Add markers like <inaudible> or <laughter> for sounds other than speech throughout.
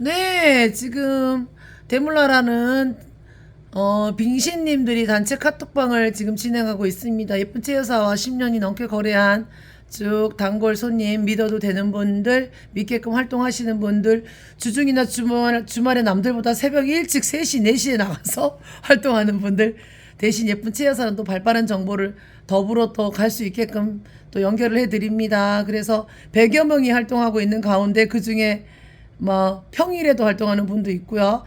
네, 지금 대물라라는 어, 빙신님들이 단체 카톡방을 지금 진행하고 있습니다. 예쁜 제 여사와 10년이 넘게 거래한 쭉 단골 손님 믿어도 되는 분들 믿게끔 활동하시는 분들 주중이나 주말, 주말에 남들보다 새벽 일찍 3시 4시에 나가서 <laughs> 활동하는 분들 대신 예쁜 제 여사는 또 발빠른 정보를 더불어 또 갈 수 있게끔 또 연결을 해드립니다. 그래서 100여 명이 활동하고 있는 가운데 그 중에 뭐 평일에도 활동하는 분도 있고요.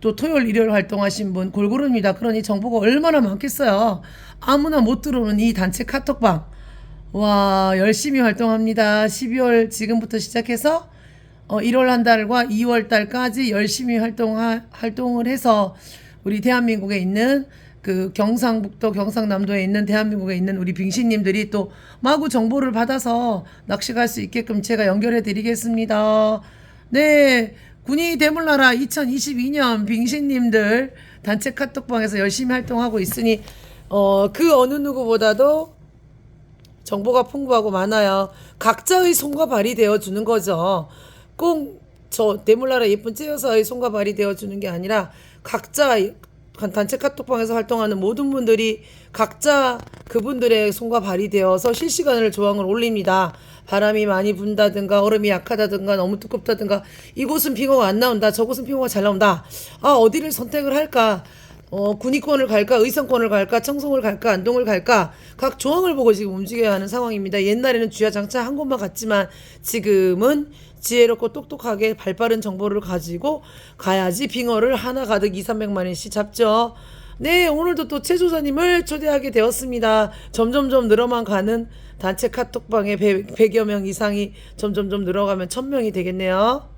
또 토요일 일요일 활동하신 분 골고루입니다. 그러니 정보가 얼마나 많겠어요. 아무나 못 들어오는 이 단체 카톡방. 와 열심히 활동합니다. 12월 지금부터 시작해서 어, 1월 한 달과 2월 달까지 열심히 활동 활동을 해서 우리 대한민국에 있는 그 경상북도 경상남도에 있는 대한민국에 있는 우리 빙신님들이 또 마구 정보를 받아서 낚시 갈 수 있게끔 제가 연결해 드리겠습니다. 네. 군이 대물나라 2022년 빙신님들 단체 카톡방에서 열심히 활동하고 있으니 어, 그 어느 누구보다도 정보가 풍부하고 많아요. 각자의 손과 발이 되어 주는 거죠. 꼭 저 대물나라 예쁜 째여서의 손과 발이 되어 주는 게 아니라 각자 단체 카톡방에서 활동하는 모든 분들이 각자 그분들의 손과 발이 되어서 실시간으로 조항을 올립니다. 바람이 많이 분다든가 얼음이 약하다든가 너무 두껍다든가 이곳은 빙어가 안 나온다. 저곳은 빙어가 잘 나온다. 아 어디를 선택을 할까? 어, 군의권을 갈까, 의성권을 갈까, 청송을 갈까, 안동을 갈까, 각 조항을 보고 지금 움직여야 하는 상황입니다. 옛날에는 주야장차 한 곳만 갔지만 지금은 지혜롭고 똑똑하게 발 빠른 정보를 가지고 가야지 빙어를 하나 가득 2, 300만원씩 잡죠. 네, 오늘도 또 최조사님을 초대하게 되었습니다. 점점점 늘어만 가는 단체 카톡방에 100, 여 명 이상이 점점점 늘어가면 1000명이 되겠네요.